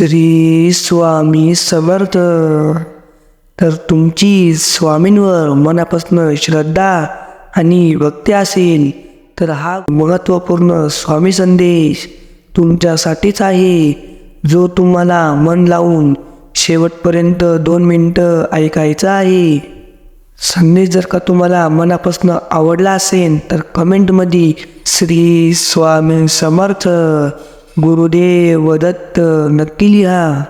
श्री स्वामी समर्थ. तर तुमची स्वामींवर मनापासून श्रद्धा आणि भक्ती असेल तर हा महत्त्वपूर्ण स्वामी संदेश तुमच्यासाठीच आहे जो तुम्हाला मन लावून शेवटपर्यंत दोन मिनटं ऐकायचा आहे. संदेश जर का तुम्हाला मनापासून आवडला असेल तर कमेंटमध्ये श्री स्वामी समर्थ. गुरुदेव दत्त नक्की लिहा.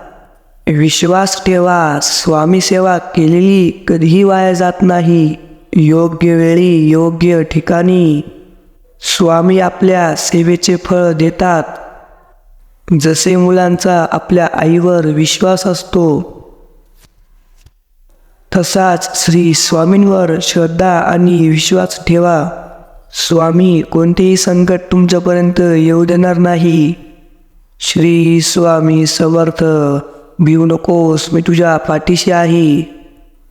विश्वास ठेवा स्वामी सेवा केलेली कधीही वाया जात नाही. योग्य वेळी योग्य ठिकाणी. स्वामी आपल्या सेवेचे फळ देतात. जसे मुलांचा आपल्या आईवर विश्वास असतो तसाच श्री स्वामींवर श्रद्धा आणि विश्वास ठेवा. स्वामी कोणतेही संकट तुमच्यापर्यंत येऊ देणार नाही. श्री स्वामी समर्थ भिऊ नकोस मी तुझ्या पाठीशी आहे.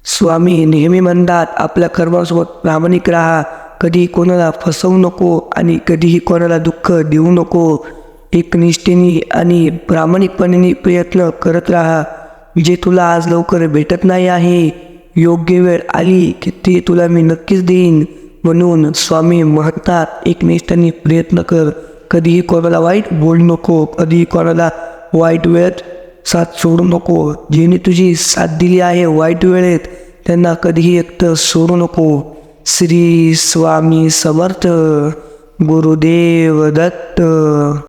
स्वामी नेहमी म्हणतात आपल्या कर्मासोबत प्रामाणिक राहा. कधी कोणाला फसवू नको आणि कधीही कोणाला दुःख देऊ नको. एकनिष्ठेने आणि प्रामाणिकपणे प्रयत्न करत राहा. जे तुला आज लवकर भेटत नाही आहे. योग्य वेळ आली की ते तुला मी नक्कीच देईन. म्हणून स्वामी म्हणतात एकनिष्ठाने प्रयत्न कर. कधीही कोणाला वाईट बोलू नको कधीही कोणाला वाईट वेळेत साथ सोडू नको. जेणे तुझी साथ दिली आहे वाईट वेळेत त्यांना कधीही एकटं सोडू नको. श्री स्वामी समर्थ गुरुदेव दत्त.